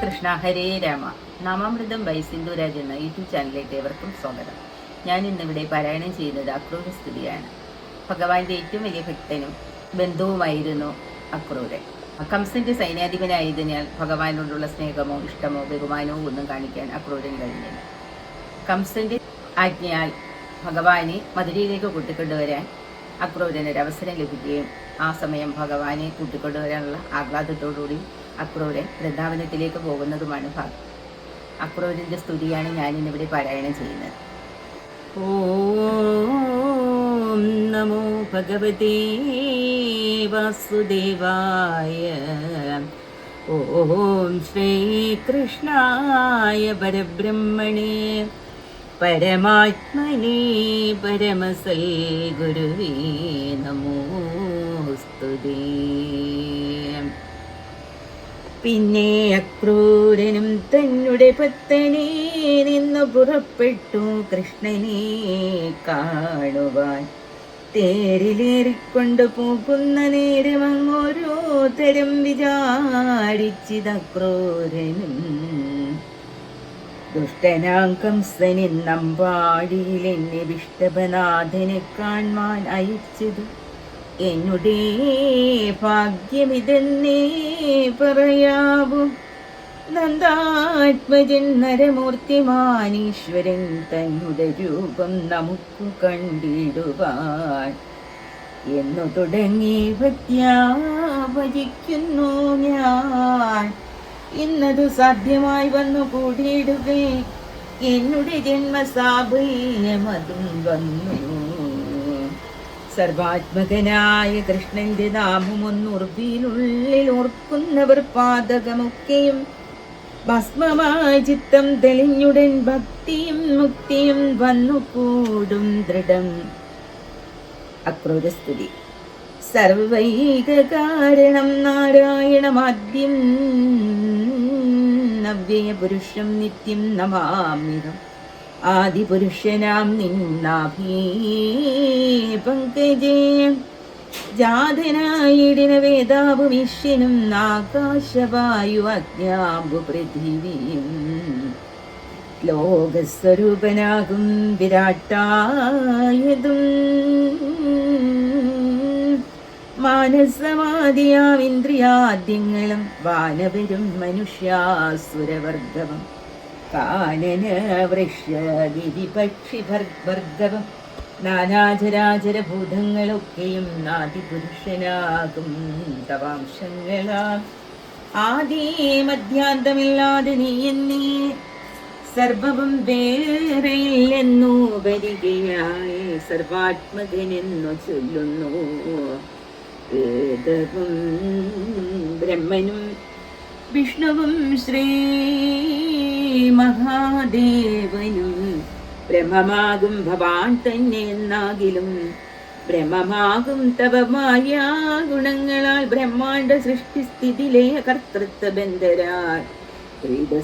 Krishna Hare Rama. നാമാമൃതം by Sindhuraj എന്ന YouTube ചാനലിലേക്ക് ഏവർക്കും സ്വാഗതം. ഞാൻ ഇന്നിവിടെ പാരായണം ചെയ്യുന്നത് അക്രൂര സ്തുതിയാണ് ഭഗവാന്റെ ഏറ്റവും വലിയ ഭക്തനും ബന്ധുവുമായിരുന്നു അക്രൂരൻ. കംസന്റെ സൈന്യാധിപനായതിനാൽ ഭഗവാനോടുള്ള സ്നേഹമോ ഇഷ്ടമോ ബഹുമാനമോ ഒന്നും കാണിക്കാൻ അക്രൂരൻ കഴിഞ്ഞില്ല. കംസന്റെ ആജ്ഞയാൽ ഭഗവാനെ മധുരയിലേക്ക് കൂട്ടിക്കൊണ്ടുവരാൻ അക്രൂരന് ഒരു അവസരം ലഭിക്കുകയും ആ സമയം ഭഗവാനെ കൂട്ടിക്കൊണ്ടുവരാനുള്ള ആഹ്ലാദത്തോടുകൂടി അക്രൂരൻ വൃന്ദാവനത്തിലേക്ക് പോകുന്നതുമാണ് ഭാഗം അക്രൂരന്റെ സ്തുതിയാണ് ഞാൻ ഇന്നിവിടെ പാരായണം ചെയ്യുന്നത്. ഓം നമോ ഭഗവതേ വാസുദേവായ ഓം ശ്രീകൃഷ്ണായ പരബ്രഹ്മണേ പരമാത്മനെ പരമസൽ ഗുരുവേ നമോസ്തുതേ പിന്നെ അക്രൂരനും തന്നെ ഭക്തനെ നിന്നു പുറപ്പെട്ടു കൃഷ്ണനെ കാണുവാൻ. തേരിലേറിക്കൊണ്ട് പോകുന്ന നേരം അങ്ങോരോ തരം വിചാരിച്ചിതക്രൂരനും. ദുഷ്ടനാം കംസനിൻ നമ്പാടിയിൽ എന്നെ വിഷ്ടഭനാഥനെ കാണുവാൻ അയച്ചത് എന്നുടേ ഭാഗ്യമിതെന്നേ പറയാവൂ. നന്ദാത്മജൻ നരമൂർത്തിമാനീശ്വരൻ തന്നുടെ രൂപം നമുക്ക് കണ്ടിടുവാൻ. എന്നു തുടങ്ങി ഭക്യാഭജിക്കുന്നു ഞാൻ. ഇന്നതു സാധ്യമായി വന്നു കൂടിയിടുകേ എന്നുടെ ജന്മസാഫല്യമതും വന്നു സർവാത്മകനായ കൃഷ്ണന്റെ നാമമൊന്നുറുപ്പിയിലുള്ളിൽ ഓർക്കുന്നവർ പാതകമൊക്കെയും ഭസ്മമായ ചിത്തം തെളിഞ്ഞുടൻ ഭക്തിയും മുക്തിയും വന്നു കൂടും ദൃഢം. അക്രൂരസ്തുതി സർവൈകാരണം നാരായണമാദ്യം നവ്യയ പുരുഷം നിത്യം നമാമ്യകം ആദിപുരുഷനാം നിന്നാഭീപങ്കജേ. ജാതനായിടിന ഈശ്വനും ആകാശവായു അജ്ഞാമ്പു പൃഥിവിയും ലോകസ്വരൂപനാകും വിരാട്ടായതും മാനസമാദിയാം ഇന്ദ്രിയാദ്യങ്ങളും വാനവരും മനുഷ്യാസുരവർഗവും കാനന വൃക്ഷഗിരി പക്ഷി വർഗവും നാനാചരാചരഭൂതങ്ങളൊക്കെയും നാദിപുരുഷനാകും തവാംശങ്ങളാം ആദി മധ്യാന്തമില്ലാതെ നീ എന്നീ സർവവും വേറെയില്ലെന്നു വരികയായി സർവാത്മകനെന്നു ചൊല്ലുന്നു. വേദവും ബ്രഹ്മനും വിഷ്ണുവും ശ്രീ മഹാദേവനും. ബ്രഹ്മമാകും ഭവാൻ തന്നെ എന്നാകിലും ബ്രഹ്മമാകും തപമായ ഗുണങ്ങളാൽ ബ്രഹ്മാണ്ട സൃഷ്ടിസ്ഥിതിലേ കർത്തൃത്വ ബന്ധരാൽ.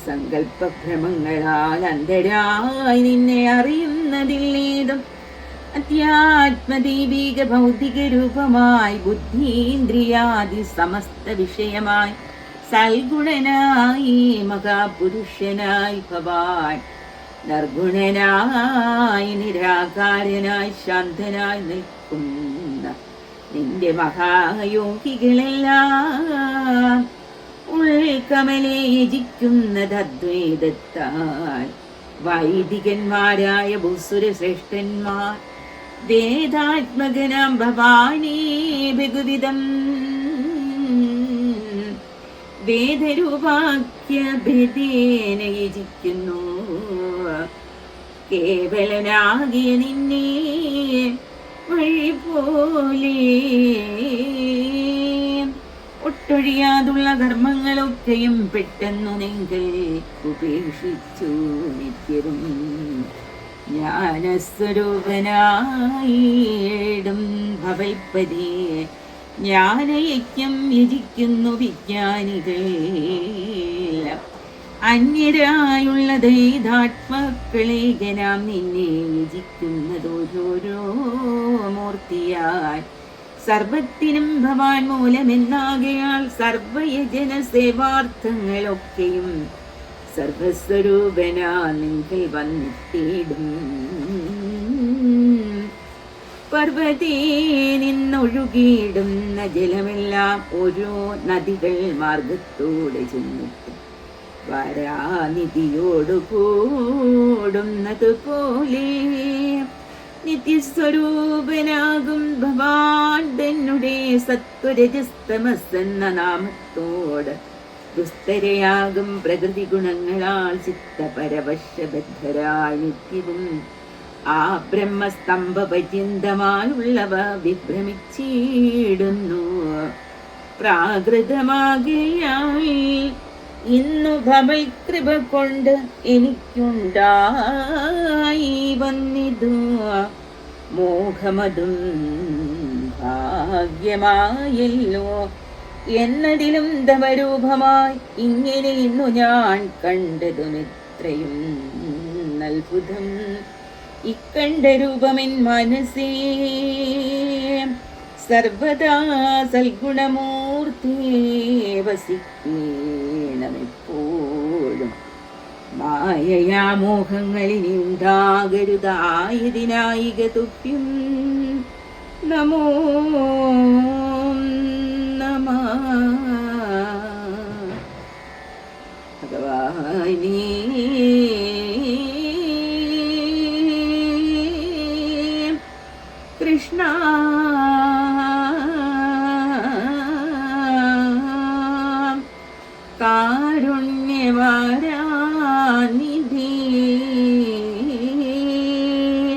സങ്കല്പ ഭ്രമങ്ങളാൽ അന്തരായി നിന്നെ അറിയുന്നതില്ലേതും അത്യാത്മദൈവീക ഭൗതിക രൂപമായി ബുദ്ധീന്ദ്രിയാദി സമസ്ത വിഷയമായി സൽഗുണനായി മഹാപുരുഷനായി ഭവാൻ. നിർഗുണനായി നിരാകാരനായി ശാന്തനായി നിൽക്കുന്ന നിന്റെ മഹായോഗികളെല്ലാം ഉൾക്കമലെ യജിക്കുന്നത് അദ്വൈതത്താൽ. വൈദികന്മാരായ ഭൂസുര ശ്രേഷ്ഠന്മാർ വേദാത്മകനാം ഭവാനീ ബഹുവിധം വേദരൂപാഖ്യഭേദേന യജിക്കുന്നു കേവലനാകിയ നിന്നെ വഴി പോലെ ഒട്ടൊഴിയാതുള്ള കർമ്മങ്ങളൊക്കെയും പെട്ടെന്നു നിങ്ങൾ ഉപേക്ഷിച്ചു നിത്യവും ജ്ഞാനസ്വരൂപനായിടും ഭവൽപ്പതിയെ ജ്ഞാനയജ്ഞം യജിക്കുന്നു വിജ്ഞാനികൾ. അന്യരായുള്ള ദൈതാത്മാക്കളേകനാം നിന്നെ യജിക്കുന്നതോരോരോ മൂർത്തിയായി സർവത്തിനും ഭവാൻ മൂലമെന്നാകയാൽ സർവയജന സേവാർത്ഥങ്ങളൊക്കെയും സർവസ്വരൂപനാ നിങ്ങൾ വന്നെത്തിയിടും പർവതേ നിന്നൊഴുകിയിടുന്ന ജലമെല്ലാം ഓരോ നദികൾ മാർഗത്തോടെ ചെന്നിട്ട് വരാനിധിയോടു കൂടുന്നത് പോലെ നിത്യസ്വരൂപനാകും ഭവാൻ തന്നെ സത്വരജസ്തമസ്സെന്ന നാമത്തോട് ദുസ്തരയാകും പ്രകൃതി ഗുണങ്ങളാൽ ചിത്തപരവശബദ്ധരായി നിത്യവും ആ ബ്രഹ്മസ്തംഭ പര്യന്തമായുള്ളവ വിഭ്രമിച്ചിടുന്നു. പ്രാകൃതമാകിയായി ഇന്നു ഭവൽ കൃപ കൊണ്ട് എനിക്കുണ്ടായി വന്നിതു. മോഹമതും ഭാഗ്യമായല്ലോ. എന്നതിലും ധവരൂപമായി ഇങ്ങനെ ഇന്നു ഞാൻ കണ്ടതും എത്രയും അത്ഭുതം. ഇക്കണ്ട രൂപമെൻ മനസ്സേ. സർവദാ സൽഗുണമൂർത്തി വസിക്കേണമെപ്പോഴും. മായയാ മോഹങ്ങളിൽ ഉണ്ടാകരുതായതിനായിക തുപ്പ്യം നമോ നമ Krishna,